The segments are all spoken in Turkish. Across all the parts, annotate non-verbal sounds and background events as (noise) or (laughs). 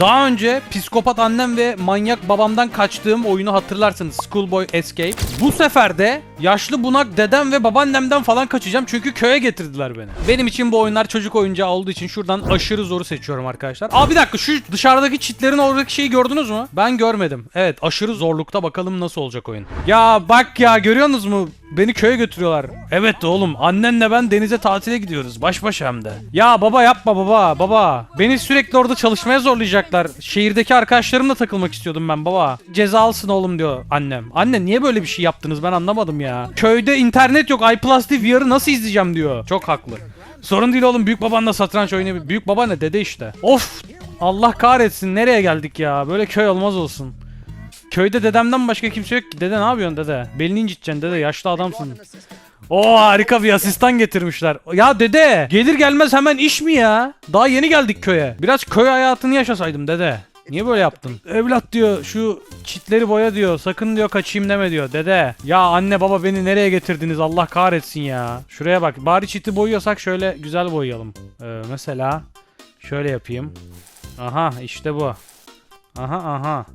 Daha önce psikopat annem ve manyak babamdan kaçtığım oyunu hatırlarsınız. Schoolboy Escape. Bu sefer de yaşlı bunak dedem ve babaannemden falan kaçacağım çünkü köye getirdiler beni. Benim için bu oyunlar çocuk oyuncağı olduğu için şuradan aşırı zoru seçiyorum arkadaşlar. Aa bir dakika şu dışarıdaki çitlerin oradaki şeyi gördünüz mü? Ben görmedim. Evet aşırı zorlukta bakalım nasıl olacak oyun. Ya bak ya görüyorsunuz mu? Beni köye götürüyorlar. Evet oğlum annenle ben denize tatile gidiyoruz. Baş başa hem de. Ya baba yapma baba baba. Beni sürekli orada çalışmaya zorlayacaklar. Şehirdeki arkadaşlarımla takılmak istiyordum ben baba. Ceza alsın oğlum diyor annem. Anne niye böyle bir şey yaptınız ben anlamadım ya. Köyde internet yok. iPlus VR'ı nasıl izleyeceğim diyor. Çok haklı. Sorun değil oğlum büyük babanla satranç oynayabilir. Büyük baba ne dede işte. Of Allah kahretsin nereye geldik ya. Böyle köy olmaz olsun. Köyde dedemden başka kimse yok ki. Dede ne yapıyorsun dede? Belini inciteceksin dede yaşlı adamsın. Oo harika bir asistan getirmişler. Ya dede gelir gelmez hemen iş mi ya? Daha yeni geldik köye. Biraz köy hayatını yaşasaydım dede. Niye böyle yaptın? Evlat diyor şu çitleri boya diyor. Sakın diyor kaçayım deme diyor. Dede ya anne baba beni nereye getirdiniz Allah kahretsin ya. Şuraya bak bari çiti boyuyorsak şöyle güzel boyayalım. Ee, mesela şöyle yapayım. Aha işte bu. Aha aha.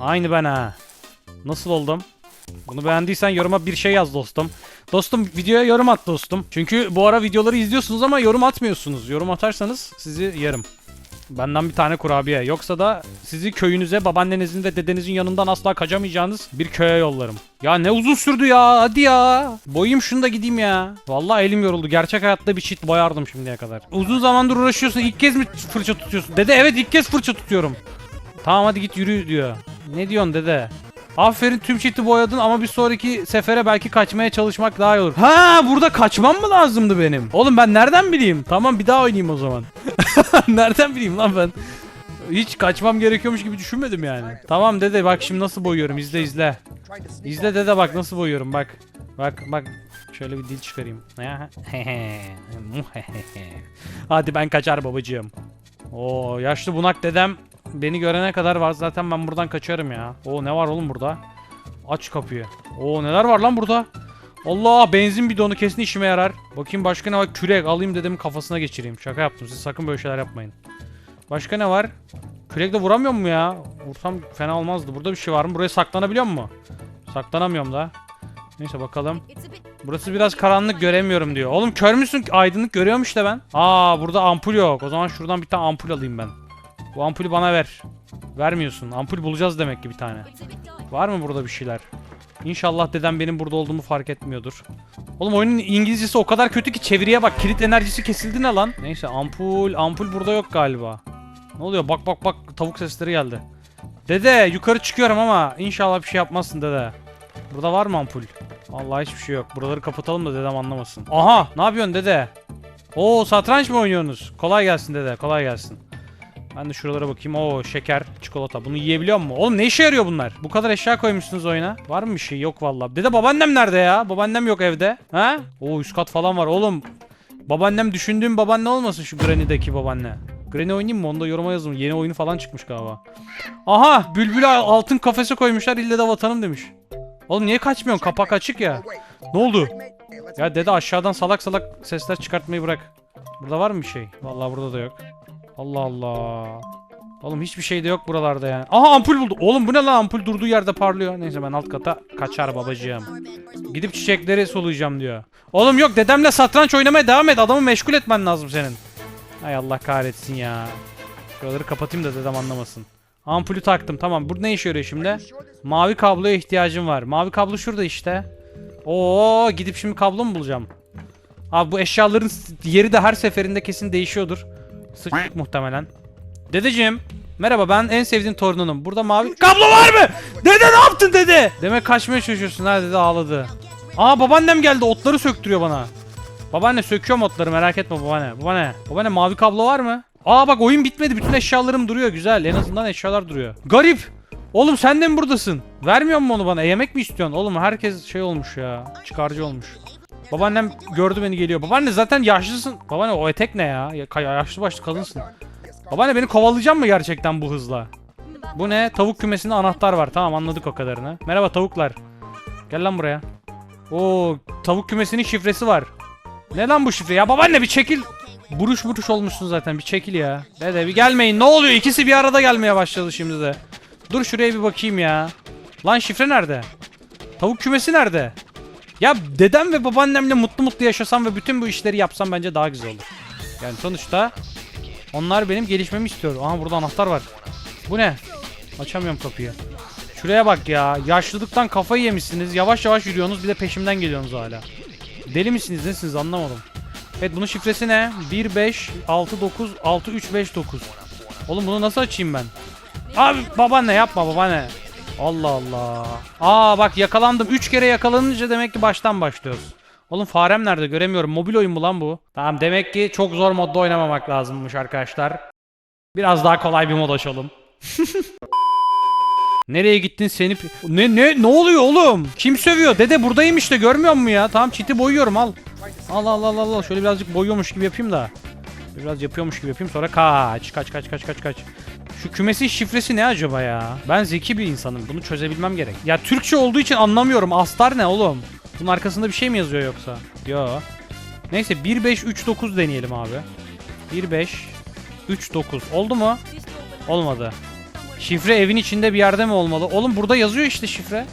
Aynı ben ha. Nasıl oldum? Bunu beğendiysen yoruma bir şey yaz dostum. Dostum videoya yorum at dostum. Çünkü bu ara videoları izliyorsunuz ama yorum atmıyorsunuz. Yorum atarsanız sizi yerim. Benden bir tane kurabiye. Yoksa da sizi köyünüze, babaannenizin ve dedenizin yanından asla kaçamayacağınız bir köye yollarım. Ya ne uzun sürdü ya. Hadi ya. Boyayım şunu da gideyim ya. Vallahi elim yoruldu. Gerçek hayatta bir çit boyardım şimdiye kadar. Uzun zamandır uğraşıyorsun. İlk kez mi fırça tutuyorsun? Dede evet ilk kez fırça tutuyorum. Tamam hadi git yürü diyor. Ne diyorsun dede? Aferin tüm çiti boyadın ama bir sonraki sefere belki kaçmaya çalışmak daha iyi olur. Ha burada kaçmam mı lazımdı benim? Oğlum ben nereden bileyim? Tamam bir daha oynayayım o zaman. (laughs) nereden bileyim lan ben? Hiç kaçmam gerekiyormuş gibi düşünmedim yani. Tamam dede bak şimdi nasıl boyuyorum izle izle. İzle dede bak nasıl boyuyorum bak. Bak bak şöyle bir dil çıkarayım. (laughs) Hadi ben kaçar babacığım. Oo yaşlı bunak dedem beni görene kadar var zaten ben buradan kaçarım ya. Oo ne var oğlum burada? Aç kapıyı. Oo neler var lan burada? Allah benzin bidonu kesin işime yarar. Bakayım başka ne var? Kürek alayım dedemin kafasına geçireyim. Şaka yaptım siz sakın böyle şeyler yapmayın. Başka ne var? Kürekle vuramıyor mu ya? Vursam fena olmazdı. Burada bir şey var mı? Buraya saklanabiliyor mu? Saklanamıyorum da. Neyse bakalım. Burası biraz karanlık göremiyorum diyor. Oğlum kör müsün? Aydınlık görüyorum işte ben. Aa burada ampul yok. O zaman şuradan bir tane ampul alayım ben. Bu ampulü bana ver. Vermiyorsun. Ampul bulacağız demek ki bir tane. Var mı burada bir şeyler? İnşallah dedem benim burada olduğumu fark etmiyordur. Oğlum oyunun İngilizcesi o kadar kötü ki çeviriye bak. Kilit enerjisi kesildi ne lan? Neyse ampul. Ampul burada yok galiba. Ne oluyor? Bak bak bak tavuk sesleri geldi. Dede yukarı çıkıyorum ama inşallah bir şey yapmazsın dede. Burada var mı ampul? Vallahi hiçbir şey yok. Buraları kapatalım da dedem anlamasın. Aha ne yapıyorsun dede? Oo satranç mı oynuyorsunuz? Kolay gelsin dede kolay gelsin. Ben de şuralara bakayım. Oo şeker, çikolata. Bunu yiyebiliyor mu? Oğlum ne işe yarıyor bunlar? Bu kadar eşya koymuşsunuz oyuna. Var mı bir şey? Yok vallahi. Dede babaannem nerede ya? Babaannem yok evde. Ha? Oo üst kat falan var. Oğlum babaannem düşündüğüm babaanne olmasın şu Granny'deki babaanne. Granny oynayayım mı? Onu da yoruma yazın. Yeni oyunu falan çıkmış galiba. Aha! Bülbül'ü altın kafese koymuşlar. İlle de vatanım demiş. Oğlum niye kaçmıyorsun? Kapak açık ya. Ne oldu? Ya dede aşağıdan salak salak sesler çıkartmayı bırak. Burada var mı bir şey? Vallahi burada da yok. Allah Allah. Oğlum hiçbir şey de yok buralarda yani. Aha ampul buldu. Oğlum bu ne lan ampul durduğu yerde parlıyor. Neyse ben alt kata kaçar babacığım. Gidip çiçekleri soluyacağım diyor. Oğlum yok dedemle satranç oynamaya devam et. Adamı meşgul etmen lazım senin. Hay Allah kahretsin ya. Şuraları kapatayım da dedem anlamasın. Ampulü taktım tamam. Burada ne işe yarıyor şimdi? Mavi kabloya ihtiyacım var. Mavi kablo şurada işte. Oo gidip şimdi kablo mu bulacağım? Abi bu eşyaların yeri de her seferinde kesin değişiyordur. Sıçtık muhtemelen. Dedeciğim. Merhaba ben en sevdiğin torununum. Burada mavi kablo var mı? Dede ne yaptın dede? Demek kaçmaya çalışıyorsun ha dede ağladı. Aa babaannem geldi otları söktürüyor bana. Babaanne söküyorum otları merak etme babaanne. Babaanne. Babaanne mavi kablo var mı? Aa bak oyun bitmedi bütün eşyalarım duruyor güzel. En azından eşyalar duruyor. Garip. Oğlum sen de mi buradasın? Vermiyor mu onu bana? E, yemek mi istiyorsun? Oğlum herkes şey olmuş ya. Çıkarcı olmuş. Babaannem gördü beni geliyor. Babaanne zaten yaşlısın. Babaanne o etek ne ya? ya yaşlı başlı kadınsın. Babaanne beni kovalayacak mı gerçekten bu hızla? Bu ne? Tavuk kümesinde anahtar var. Tamam anladık o kadarını. Merhaba tavuklar. Gel lan buraya. Oo tavuk kümesinin şifresi var. Ne lan bu şifre ya? Babaanne bir çekil. Buruş buruş olmuşsun zaten bir çekil ya. Dede bir gelmeyin ne oluyor ikisi bir arada gelmeye başladı şimdi de. Dur şuraya bir bakayım ya. Lan şifre nerede? Tavuk kümesi nerede? Ya dedem ve babaannemle mutlu mutlu yaşasam ve bütün bu işleri yapsam bence daha güzel olur. Yani sonuçta onlar benim gelişmemi istiyor. Aha burada anahtar var. Bu ne? Açamıyorum kapıyı. Şuraya bak ya. Yaşlılıktan kafayı yemişsiniz. Yavaş yavaş yürüyorsunuz bir de peşimden geliyorsunuz hala. Deli misiniz nesiniz anlamadım. Evet bunun şifresi ne? 1569 6359. Oğlum bunu nasıl açayım ben? Abi babaanne yapma babaanne. Allah Allah. Aa bak yakalandım. 3 kere yakalanınca demek ki baştan başlıyoruz. Oğlum farem nerede göremiyorum. Mobil oyun mu lan bu? Tamam demek ki çok zor modda oynamamak lazımmış arkadaşlar. Biraz daha kolay bir mod açalım. (laughs) Nereye gittin seni? Ne ne ne oluyor oğlum? Kim sövüyor? Dede buradayım işte görmüyor musun ya? Tamam çiti boyuyorum al. Al al al al. Şöyle birazcık boyuyormuş gibi yapayım da. Biraz yapıyormuş gibi yapayım sonra kaç kaç kaç kaç kaç kaç. Şu kümesin şifresi ne acaba ya? Ben zeki bir insanım. Bunu çözebilmem gerek. Ya Türkçe olduğu için anlamıyorum. Astar ne oğlum? Bunun arkasında bir şey mi yazıyor yoksa? Yo. Neyse 1539 deneyelim abi. 1539. Oldu mu? Olmadı. Şifre evin içinde bir yerde mi olmalı? Oğlum burada yazıyor işte şifre.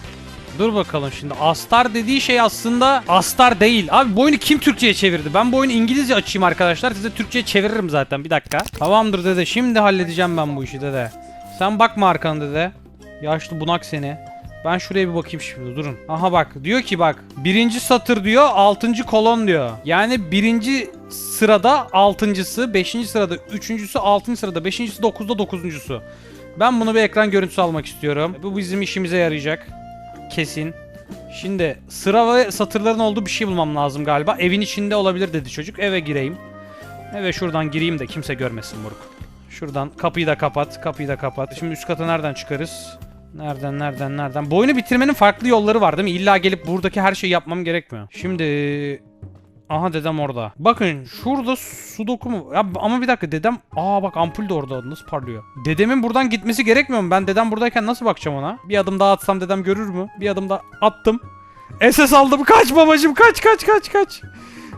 Dur bakalım şimdi. Astar dediği şey aslında Astar değil. Abi bu oyunu kim Türkçe'ye çevirdi? Ben bu oyunu İngilizce açayım arkadaşlar. Size Türkçe'ye çeviririm zaten. Bir dakika. Tamamdır dede. Şimdi halledeceğim ben bu işi dede. Sen bakma arkana dede. Yaşlı bunak seni. Ben şuraya bir bakayım şimdi durun. Aha bak diyor ki bak birinci satır diyor altıncı kolon diyor. Yani birinci sırada altıncısı, beşinci sırada üçüncüsü, altıncı sırada beşincisi, dokuzda dokuzuncusu. Ben bunu bir ekran görüntüsü almak istiyorum. Bu bizim işimize yarayacak. Kesin. Şimdi sıra ve satırların olduğu bir şey bulmam lazım galiba. Evin içinde olabilir dedi çocuk. Eve gireyim. Eve şuradan gireyim de kimse görmesin moruk. Şuradan kapıyı da kapat. Kapıyı da kapat. Şimdi üst kata nereden çıkarız? Nereden nereden nereden? Bu oyunu bitirmenin farklı yolları var değil mi? İlla gelip buradaki her şeyi yapmam gerekmiyor. Şimdi Aha dedem orada. Bakın şurada sudoku mu? Ya ama bir dakika dedem. Aa bak ampul de orada nasıl parlıyor. Dedemin buradan gitmesi gerekmiyor mu? Ben dedem buradayken nasıl bakacağım ona? Bir adım daha atsam dedem görür mü? Bir adım daha attım. SS aldım. Kaç babacım kaç kaç kaç kaç.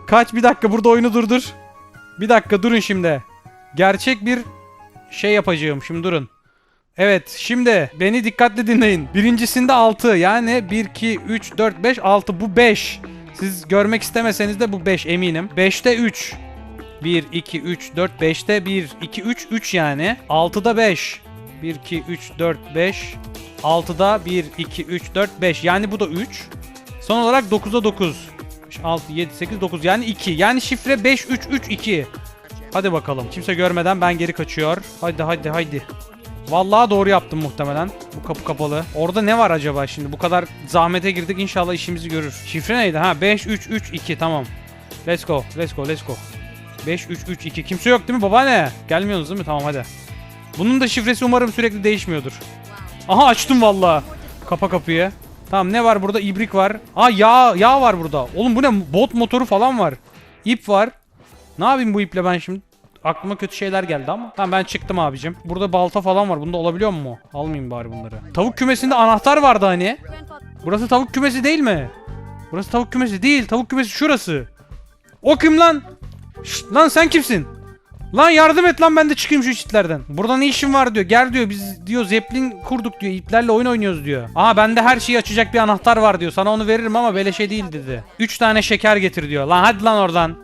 Kaç bir dakika burada oyunu durdur. Bir dakika durun şimdi. Gerçek bir şey yapacağım. Şimdi durun. Evet şimdi beni dikkatli dinleyin. Birincisinde 6 yani 1, 2, 3, 4, 5, 6 bu 5. Siz görmek istemeseniz de bu 5 eminim. 5'te 3. 1, 2, 3, 4, 5'te 1, 2, 3, 3 yani. 6'da 5. 1, 2, 3, 4, 5. 6'da 1, 2, 3, 4, 5. Yani bu da 3. Son olarak 9'da 9. 6, 7, 8, 9. Yani 2. Yani şifre 5, 3, 3, 2. Hadi bakalım. Kimse görmeden ben geri kaçıyor. Hadi hadi hadi. Vallahi doğru yaptım muhtemelen. Bu kapı kapalı. Orada ne var acaba şimdi? Bu kadar zahmete girdik inşallah işimizi görür. Şifre neydi? Ha 5 3 3 2 tamam. Let's go. Let's go. Let's go. 5 3 3 2. Kimse yok değil mi babaanne? Gelmiyorsunuz değil mi? Tamam hadi. Bunun da şifresi umarım sürekli değişmiyordur. Aha açtım vallahi. Kapa kapıyı. Tamam ne var burada? İbrik var. Aa yağ yağ var burada. Oğlum bu ne? Bot motoru falan var. İp var. Ne yapayım bu iple ben şimdi? Aklıma kötü şeyler geldi ama. Tamam ben çıktım abicim. Burada balta falan var. Bunda olabiliyor mu? Almayayım bari bunları. Tavuk kümesinde anahtar vardı hani. Burası tavuk kümesi değil mi? Burası tavuk kümesi değil. Tavuk kümesi şurası. O kim lan? Şşt, lan sen kimsin? Lan yardım et lan ben de çıkayım şu çitlerden. Burada ne işin var diyor. Gel diyor biz diyor zeplin kurduk diyor. İplerle oyun oynuyoruz diyor. Aa bende her şeyi açacak bir anahtar var diyor. Sana onu veririm ama beleşe değil dedi. 3 tane şeker getir diyor. Lan hadi lan oradan.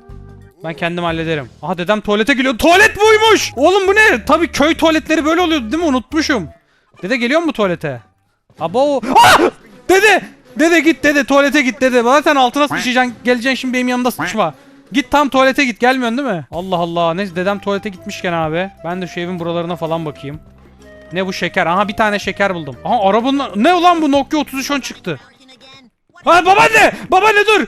Ben kendim hallederim. Aha dedem tuvalete geliyor. Tuvalet buymuş. Oğlum bu ne? Tabii köy tuvaletleri böyle oluyordu değil mi? Unutmuşum. Dede geliyor mu tuvalete? Abo. Ah! Dede! Dede git dede tuvalete git dede. Zaten altına sıçacaksın. Geleceksin şimdi benim yanımda sıçma. Git tam tuvalete git. Gelmiyorsun değil mi? Allah Allah. Neyse dedem tuvalete gitmişken abi. Ben de şu evin buralarına falan bakayım. Ne bu şeker? Aha bir tane şeker buldum. Aha arabanın... Ne ulan bu Nokia 3310 çıktı. Ha babaanne! Babaanne dur!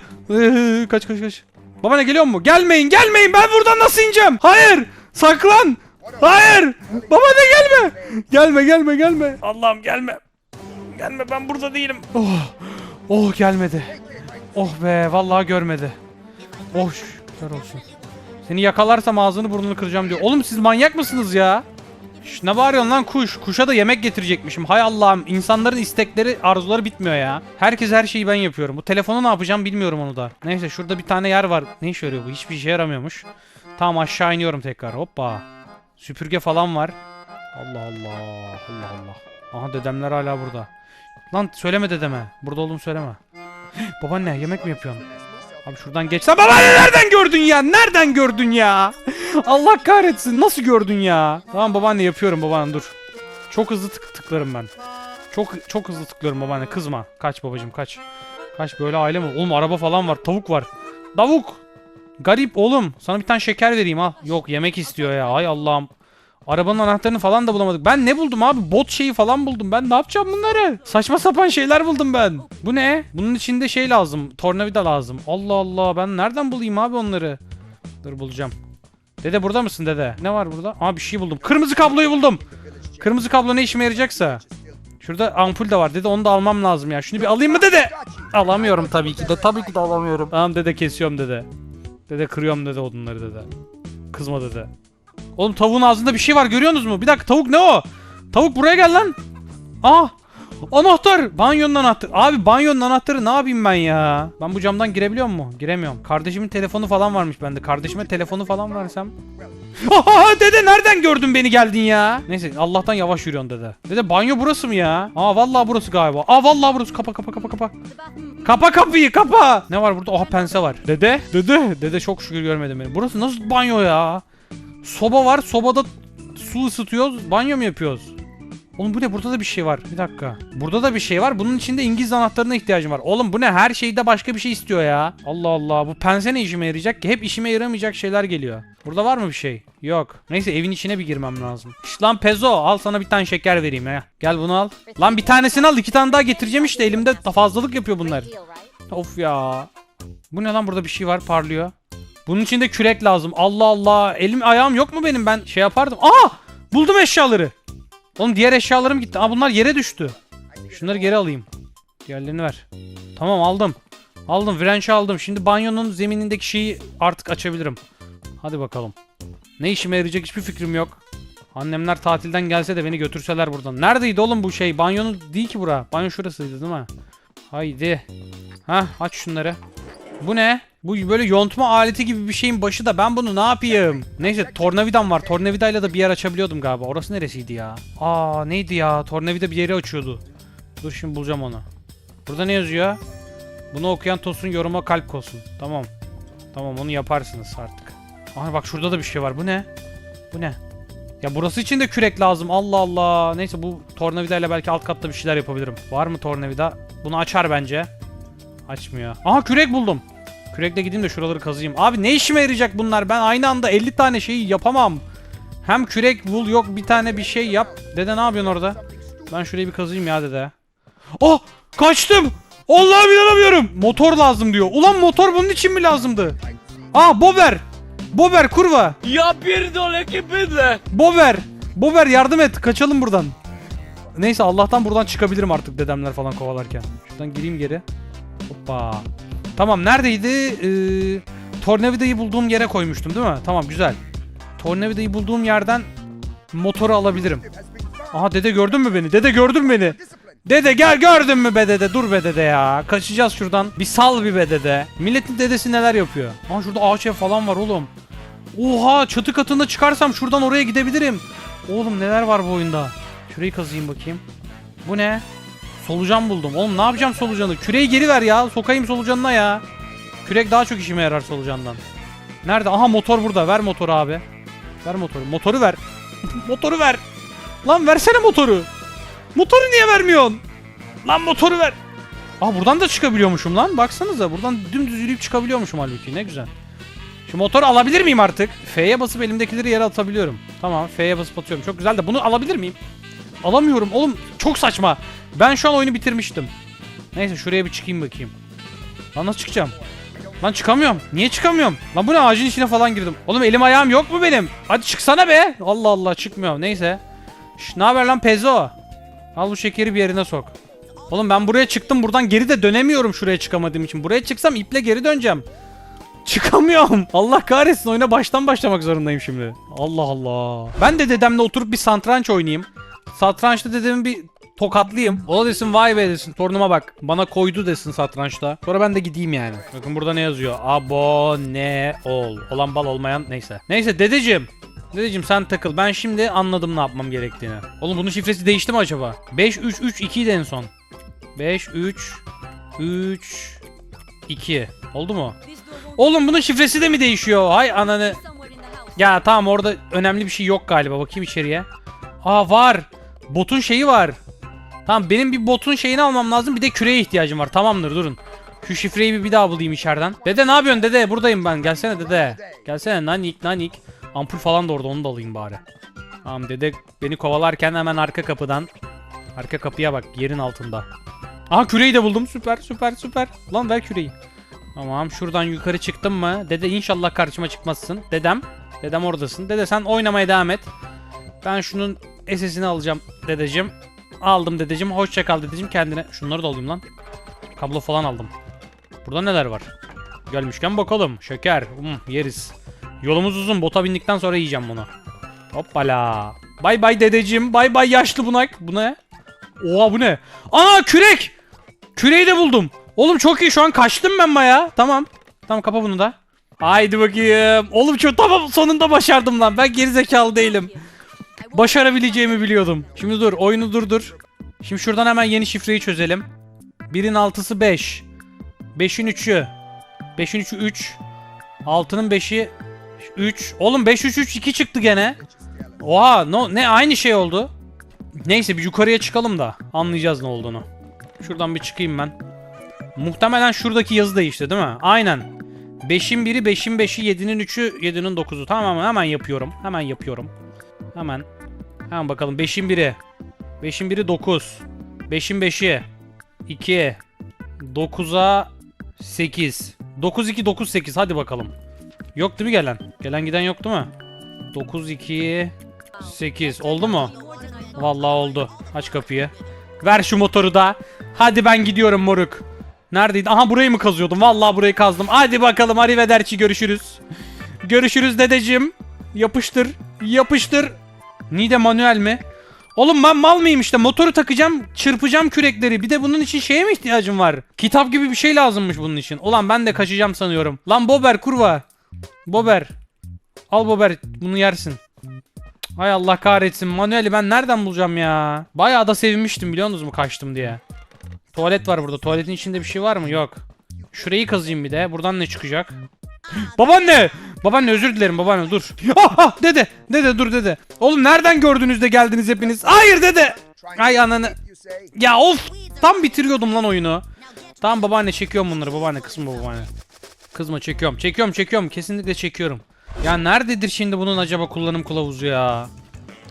Ee, kaç kaç kaç. Babaanne geliyor mu? Gelmeyin gelmeyin ben buradan nasıl ineceğim? Hayır! Saklan! Hayır! Babaanne gelme! Gelme gelme gelme. Allah'ım gelme. Gelme ben burada değilim. Oh, oh gelmedi. Oh be vallahi görmedi. Oh şükürler olsun. Seni yakalarsam ağzını burnunu kıracağım diyor. Oğlum siz manyak mısınız ya? Ne bağırıyorsun lan kuş? Kuşa da yemek getirecekmişim. Hay Allah'ım insanların istekleri arzuları bitmiyor ya. Herkes her şeyi ben yapıyorum. Bu telefonu ne yapacağım bilmiyorum onu da. Neyse şurada bir tane yer var. Ne işe yarıyor bu? Hiçbir işe yaramıyormuş. Tamam aşağı iniyorum tekrar. Hoppa. Süpürge falan var. Allah Allah. Allah Allah. Aha dedemler hala burada. Lan söyleme dedeme. Burada olduğumu söyleme. (gasps) Babaanne yemek mi yapıyorsun? Abi şuradan geçsen babaanne nereden gördün ya? Nereden gördün ya? (laughs) Allah kahretsin. Nasıl gördün ya? Tamam babaanne yapıyorum babaanne dur. Çok hızlı tık tıklarım ben. Çok çok hızlı tıklıyorum babaanne kızma. Kaç babacım kaç. Kaç böyle aile mi? Oğlum araba falan var. Tavuk var. Tavuk. Garip oğlum. Sana bir tane şeker vereyim al. Yok yemek istiyor ya. Ay Allah'ım. Arabanın anahtarını falan da bulamadık. Ben ne buldum abi? Bot şeyi falan buldum. Ben ne yapacağım bunları? Saçma sapan şeyler buldum ben. Bu ne? Bunun içinde şey lazım. Tornavida lazım. Allah Allah. Ben nereden bulayım abi onları? Dur bulacağım. Dede burada mısın dede? Ne var burada? Aa bir şey buldum. Kırmızı kabloyu buldum. Kırmızı kablo ne işime yarayacaksa. Şurada ampul de var dede onu da almam lazım ya. Şunu bir alayım mı dede? Alamıyorum tabii ki de. Tabii ki de alamıyorum. Tamam dede kesiyorum dede. Dede kırıyorum dede odunları dede. Kızma dede. Oğlum tavuğun ağzında bir şey var görüyorsunuz mu? Bir dakika tavuk ne o? Tavuk buraya gel lan. Aa! Anahtar! Banyonun anahtarı. Abi banyonun anahtarı ne yapayım ben ya? Ben bu camdan girebiliyor mu? Giremiyorum. Kardeşimin telefonu falan varmış bende. Kardeşime telefonu falan versem. Aha dede nereden gördün beni geldin ya? Neyse Allah'tan yavaş yürüyorsun dede. Dede banyo burası mı ya? Aa vallahi burası galiba. Aa vallahi burası. Kapa kapa kapa kapa. Kapa kapıyı kapa. Ne var burada? Oha pense var. Dede? Dede? Dede çok şükür görmedim beni. Burası nasıl banyo ya? Soba var. Sobada su ısıtıyoruz. Banyo mu yapıyoruz? Oğlum bu ne? Burada da bir şey var. Bir dakika. Burada da bir şey var. Bunun içinde İngiliz anahtarına ihtiyacım var. Oğlum bu ne? Her şeyde başka bir şey istiyor ya. Allah Allah. Bu pense ne işime yarayacak ki? Hep işime yaramayacak şeyler geliyor. Burada var mı bir şey? Yok. Neyse evin içine bir girmem lazım. Şş, lan Pezo al sana bir tane şeker vereyim ya. Gel bunu al. Lan bir tanesini al. iki tane daha getireceğim işte. Elimde fazlalık yapıyor bunlar. Of ya. Bu ne lan burada bir şey var parlıyor. Bunun içinde kürek lazım. Allah Allah. Elim ayağım yok mu benim? Ben şey yapardım. Aa! Buldum eşyaları. Oğlum diğer eşyalarım gitti. Aa bunlar yere düştü. Şunları geri alayım. Diğerlerini ver. Tamam aldım. Aldım. Wrench'i aldım. Şimdi banyonun zeminindeki şeyi artık açabilirim. Hadi bakalım. Ne işime yarayacak hiçbir fikrim yok. Annemler tatilden gelse de beni götürseler buradan. Neredeydi oğlum bu şey? Banyonun değil ki bura. Banyo şurasıydı değil mi? Haydi. Ha aç şunları. Bu ne? Bu böyle yontma aleti gibi bir şeyin başı da ben bunu ne yapayım? Neyse tornavidam var. Tornavidayla da bir yer açabiliyordum galiba. Orası neresiydi ya? Aa neydi ya? Tornavida bir yeri açıyordu. Dur şimdi bulacağım onu. Burada ne yazıyor? Bunu okuyan Tosun yoruma kalp koysun. Tamam. Tamam onu yaparsınız artık. Aha bak şurada da bir şey var. Bu ne? Bu ne? Ya burası için de kürek lazım. Allah Allah. Neyse bu tornavidayla belki alt katta bir şeyler yapabilirim. Var mı tornavida? Bunu açar bence. Açmıyor. Aha kürek buldum. Kürekle gideyim de şuraları kazıyım. Abi ne işime yarayacak bunlar? Ben aynı anda 50 tane şeyi yapamam. Hem kürek bul yok bir tane bir şey yap. Dede ne yapıyorsun orada? Ben şurayı bir kazıyım ya dede. Oh! Kaçtım! Allah'ım inanamıyorum. Motor lazım diyor. Ulan motor bunun için mi lazımdı? Aa Bober! Bober kurva! Ja pierdolę, jakie bydle! Bober! Bober yardım et. Kaçalım buradan. Neyse Allah'tan buradan çıkabilirim artık dedemler falan kovalarken. Şuradan gireyim geri. Hoppa. Tamam neredeydi? Ee, tornavidayı bulduğum yere koymuştum değil mi? Tamam güzel. Tornavidayı bulduğum yerden motoru alabilirim. Aha dede gördün mü beni? Dede gördün beni? Dede gel gördün mü be dede? Dur be dede ya. Kaçacağız şuradan. Bir sal bir be dede. Milletin dedesi neler yapıyor? Aha şurada ağaç ev falan var oğlum. Oha çatı katında çıkarsam şuradan oraya gidebilirim. Oğlum neler var bu oyunda? Şurayı kazıyım bakayım. Bu ne? Solucan buldum. Oğlum ne yapacağım solucanı? Küreği geri ver ya. Sokayım solucanına ya. Kürek daha çok işime yarar solucandan. Nerede? Aha motor burada. Ver motoru abi. Ver motoru. Motoru ver. (laughs) motoru ver. Lan versene motoru. Motoru niye vermiyorsun? Lan motoru ver. Aa buradan da çıkabiliyormuşum lan. Baksanıza buradan dümdüz yürüyüp çıkabiliyormuşum halbuki. Ne güzel. Şu motoru alabilir miyim artık? F'ye basıp elimdekileri yere atabiliyorum. Tamam F'ye basıp atıyorum. Çok güzel de bunu alabilir miyim? Alamıyorum oğlum. Çok saçma. Ben şu an oyunu bitirmiştim. Neyse şuraya bir çıkayım bakayım. Lan nasıl çıkacağım? Lan çıkamıyorum. Niye çıkamıyorum? Lan bu ne ağacın içine falan girdim. Oğlum elim ayağım yok mu benim? Hadi çıksana be. Allah Allah çıkmıyor. Neyse. Şş, ne haber lan Pezo? Al bu şekeri bir yerine sok. Oğlum ben buraya çıktım. Buradan geri de dönemiyorum şuraya çıkamadığım için. Buraya çıksam iple geri döneceğim. Çıkamıyorum. Allah kahretsin oyuna baştan başlamak zorundayım şimdi. Allah Allah. Ben de dedemle oturup bir satranç oynayayım. Satrançta dedemin bir tokatlayayım. O da desin vay be desin. Torunuma bak. Bana koydu desin satrançta. Sonra ben de gideyim yani. Bakın burada ne yazıyor? Abone ol. Olan bal olmayan neyse. Neyse dedeciğim. Dedeciğim sen takıl. Ben şimdi anladım ne yapmam gerektiğini. Oğlum bunun şifresi değişti mi acaba? 5 3 3 2 idi en son. 5 3 3 2. Oldu mu? Oğlum bunun şifresi de mi değişiyor? Hay ananı. Ya tamam orada önemli bir şey yok galiba. Bakayım içeriye. Aa var. Botun şeyi var. Tamam benim bir botun şeyini almam lazım. Bir de küreye ihtiyacım var. Tamamdır durun. Şu şifreyi bir, daha bulayım içeriden. Dede ne yapıyorsun dede? Buradayım ben. Gelsene dede. Gelsene nanik nanik. Ampul falan da orada onu da alayım bari. Tamam dede beni kovalarken hemen arka kapıdan. Arka kapıya bak yerin altında. Aha küreyi de buldum. Süper süper süper. Lan ver küreyi. Tamam şuradan yukarı çıktım mı? Dede inşallah karşıma çıkmazsın. Dedem. Dedem oradasın. Dede sen oynamaya devam et. Ben şunun SS'ini alacağım dedeciğim. Aldım dedeciğim. Hoşça kal dedeciğim kendine. Şunları da alayım lan. Kablo falan aldım. Burada neler var? Gelmişken bakalım. Şeker. Hmm, yeriz. Yolumuz uzun. Bota bindikten sonra yiyeceğim bunu. Hoppala. Bay bay dedeciğim. Bay bay yaşlı bunak. Bu ne? Oha bu ne? Aa kürek. Küreği de buldum. Oğlum çok iyi şu an kaçtım ben baya. Tamam. Tamam kapa bunu da. Haydi bakayım. Oğlum çok tamam sonunda başardım lan. Ben geri zekalı değilim. Başarabileceğimi biliyordum. Şimdi dur oyunu durdur. Şimdi şuradan hemen yeni şifreyi çözelim. 1'in 6'sı 5. 5'in 3'ü. 5'in 3'ü 3. 6'nın 5'i 3. Oğlum 5 3 3 2 çıktı gene. Oha no, ne aynı şey oldu. Neyse bir yukarıya çıkalım da anlayacağız ne olduğunu. Şuradan bir çıkayım ben. Muhtemelen şuradaki yazı değişti değil mi? Aynen. 5'in 1'i 5'in 5'i 7'nin 3'ü 7'nin 9'u. Tamam hemen yapıyorum. Hemen yapıyorum. Hemen. Hemen bakalım 5'in 1'i. 5'in 1'i 9. 5'in 5'i 2. 9'a 8. 9 2 9 8 hadi bakalım. Yok değil mi gelen? Gelen giden yok değil mi? 9 2 8 oldu mu? Vallahi oldu. Aç kapıyı. Ver şu motoru da. Hadi ben gidiyorum moruk. Neredeydi? Aha burayı mı kazıyordum? Vallahi burayı kazdım. Hadi bakalım arrivederci görüşürüz. Görüşürüz dedeciğim. Yapıştır. Yapıştır. Nide manuel mi? Oğlum ben mal mıyım işte motoru takacağım çırpacağım kürekleri bir de bunun için şeye mi ihtiyacım var? Kitap gibi bir şey lazımmış bunun için. Ulan ben de kaçacağım sanıyorum. Lan Bober kurva. Bober. Al Bober bunu yersin. Hay Allah kahretsin manueli ben nereden bulacağım ya? Bayağı da sevinmiştim biliyor musunuz mu kaçtım diye. Tuvalet var burada tuvaletin içinde bir şey var mı? Yok. Şurayı kazayım bir de buradan ne çıkacak? Babaanne! Babaanne özür dilerim babaanne dur. Ah, ah dede! Dede dur dede. Oğlum nereden gördünüz de geldiniz hepiniz? Hayır dede! Ay ananı. Ya of! Tam bitiriyordum lan oyunu. Tamam babaanne çekiyorum bunları babaanne kızma babaanne. Kızma çekiyorum çekiyorum çekiyorum kesinlikle çekiyorum. Ya nerededir şimdi bunun acaba kullanım kılavuzu ya?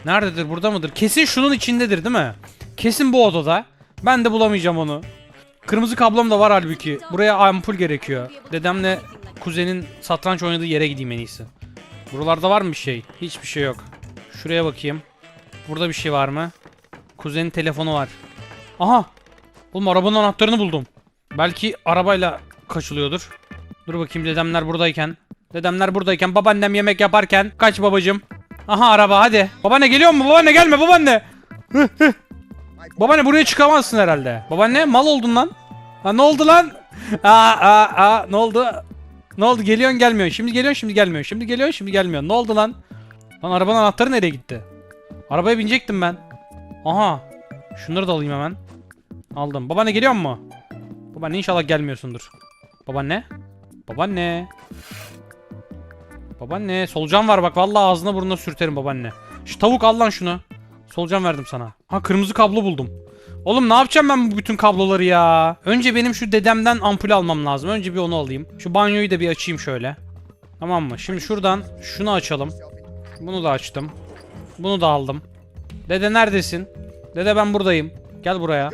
Nerededir burada mıdır? Kesin şunun içindedir değil mi? Kesin bu odada. Ben de bulamayacağım onu. Kırmızı kablom da var halbuki. Buraya ampul gerekiyor. Dedemle kuzenin satranç oynadığı yere gideyim en iyisi. Buralarda var mı bir şey? Hiçbir şey yok. Şuraya bakayım. Burada bir şey var mı? Kuzenin telefonu var. Aha! Oğlum arabanın anahtarını buldum. Belki arabayla kaçılıyordur. Dur bakayım dedemler buradayken. Dedemler buradayken babaannem yemek yaparken. Kaç babacım. Aha araba hadi. Babaanne geliyor mu? Babaanne gelme babaanne. Hıh, hıh. babaanne buraya çıkamazsın herhalde. Babaanne mal oldun lan. Ha ne oldu lan? (laughs) Aa aa aa ne oldu? Ne oldu? Geliyorsun gelmiyorsun. Şimdi geliyorsun şimdi gelmiyorsun. Şimdi geliyorsun şimdi gelmiyorsun. Ne oldu lan? Lan arabanın anahtarı nereye gitti? Arabaya binecektim ben. Aha. Şunları da alayım hemen. Aldım. Babaanne geliyor mu? Babaanne inşallah gelmiyorsundur. Babaanne? Babaanne. Babaanne. Solucan var bak. Vallahi ağzına burnuna sürterim babaanne. Şu tavuk al lan şunu. Solucan verdim sana. Ha kırmızı kablo buldum. Oğlum ne yapacağım ben bu bütün kabloları ya? Önce benim şu dedemden ampul almam lazım. Önce bir onu alayım. Şu banyoyu da bir açayım şöyle. Tamam mı? Şimdi şuradan şunu açalım. Bunu da açtım. Bunu da aldım. Dede neredesin? Dede ben buradayım. Gel buraya.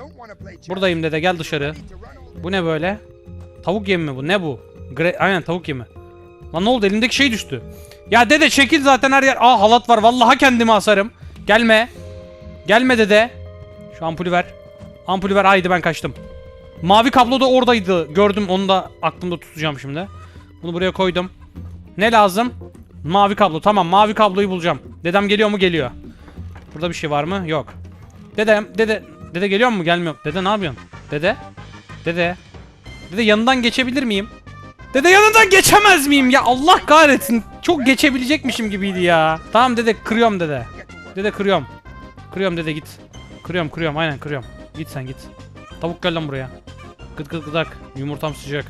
Buradayım dede gel dışarı. Bu ne böyle? Tavuk yemi mi bu? Ne bu? Gre Aynen tavuk yemi. Lan ne oldu? Elimdeki şey düştü. Ya dede çekil zaten her yer. Aa halat var. Vallahi kendimi asarım. Gelme. Gelme dede. Şu ampulü ver. Ampulü ver. Haydi ben kaçtım. Mavi kablo da oradaydı. Gördüm. Onu da aklımda tutacağım şimdi. Bunu buraya koydum. Ne lazım? Mavi kablo. Tamam mavi kabloyu bulacağım. Dedem geliyor mu? Geliyor. Burada bir şey var mı? Yok. Dedem, dede, Dede geliyor mu? Gelmiyor. Dede ne yapıyorsun? Dede? Dede? Dede yanından geçebilir miyim? Dede yanından geçemez miyim ya? Allah kahretsin. Çok geçebilecekmişim gibiydi ya. Tamam dede kırıyorum dede. Dede kırıyorum. Kırıyorum dede git. Kırıyorum kırıyorum aynen kırıyorum. Git sen git. Tavuk gel lan buraya. Gıt gıt gıdak. Yumurtam sıcak.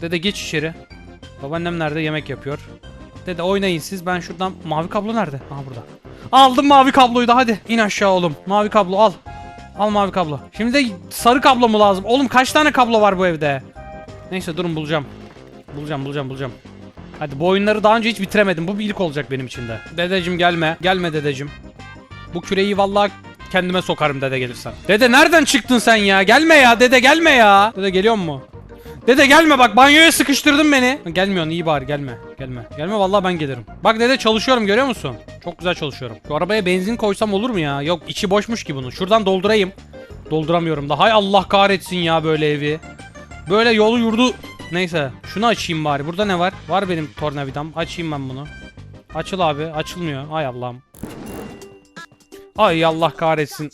Dede geç içeri. Babaannem nerede? Yemek yapıyor. Dede oynayın siz. Ben şuradan... Mavi kablo nerede? Aha burada. Aldım mavi kabloyu da hadi. İn aşağı oğlum. Mavi kablo al. Al mavi kablo. Şimdi de sarı kablo mu lazım? Oğlum kaç tane kablo var bu evde? Neyse durun bulacağım. Bulacağım bulacağım bulacağım. Hadi bu oyunları daha önce hiç bitiremedim. Bu bir ilk olacak benim için de. Dedeciğim gelme. Gelme dedeciğim. Bu küreyi vallahi kendime sokarım dede gelirsen. Dede nereden çıktın sen ya? Gelme ya dede gelme ya. Dede geliyor mu? Dede gelme bak banyoya sıkıştırdın beni. Gelmiyorsun iyi bari gelme. Gelme. Gelme vallahi ben gelirim. Bak dede çalışıyorum görüyor musun? Çok güzel çalışıyorum. Şu arabaya benzin koysam olur mu ya? Yok içi boşmuş ki bunun. Şuradan doldurayım. Dolduramıyorum da. Hay Allah kahretsin ya böyle evi. Böyle yolu yurdu. Neyse şunu açayım bari. Burada ne var? Var benim tornavidam. Açayım ben bunu. Açıl abi. Açılmıyor. Ay Allah'ım. Ay Allah kahretsin.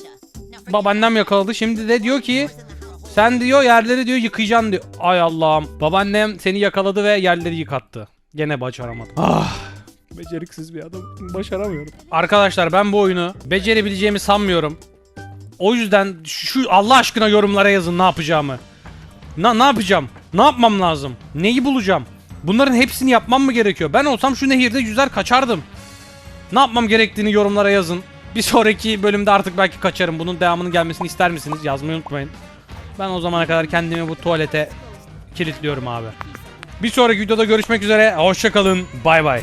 Babaannem yakaladı. Şimdi de diyor ki sen diyor yerleri diyor yıkayacaksın diyor. Ay Allah'ım. Babaannem seni yakaladı ve yerleri yıkattı. Gene başaramadım. Ah. Beceriksiz bir adam. Başaramıyorum. Arkadaşlar ben bu oyunu becerebileceğimi sanmıyorum. O yüzden şu Allah aşkına yorumlara yazın ne yapacağımı. Na, ne yapacağım? Ne yapmam lazım? Neyi bulacağım? Bunların hepsini yapmam mı gerekiyor? Ben olsam şu nehirde yüzer kaçardım. Ne yapmam gerektiğini yorumlara yazın. Bir sonraki bölümde artık belki kaçarım. Bunun devamının gelmesini ister misiniz? Yazmayı unutmayın. Ben o zamana kadar kendimi bu tuvalete kilitliyorum abi. Bir sonraki videoda görüşmek üzere. Hoşçakalın. Bay bay.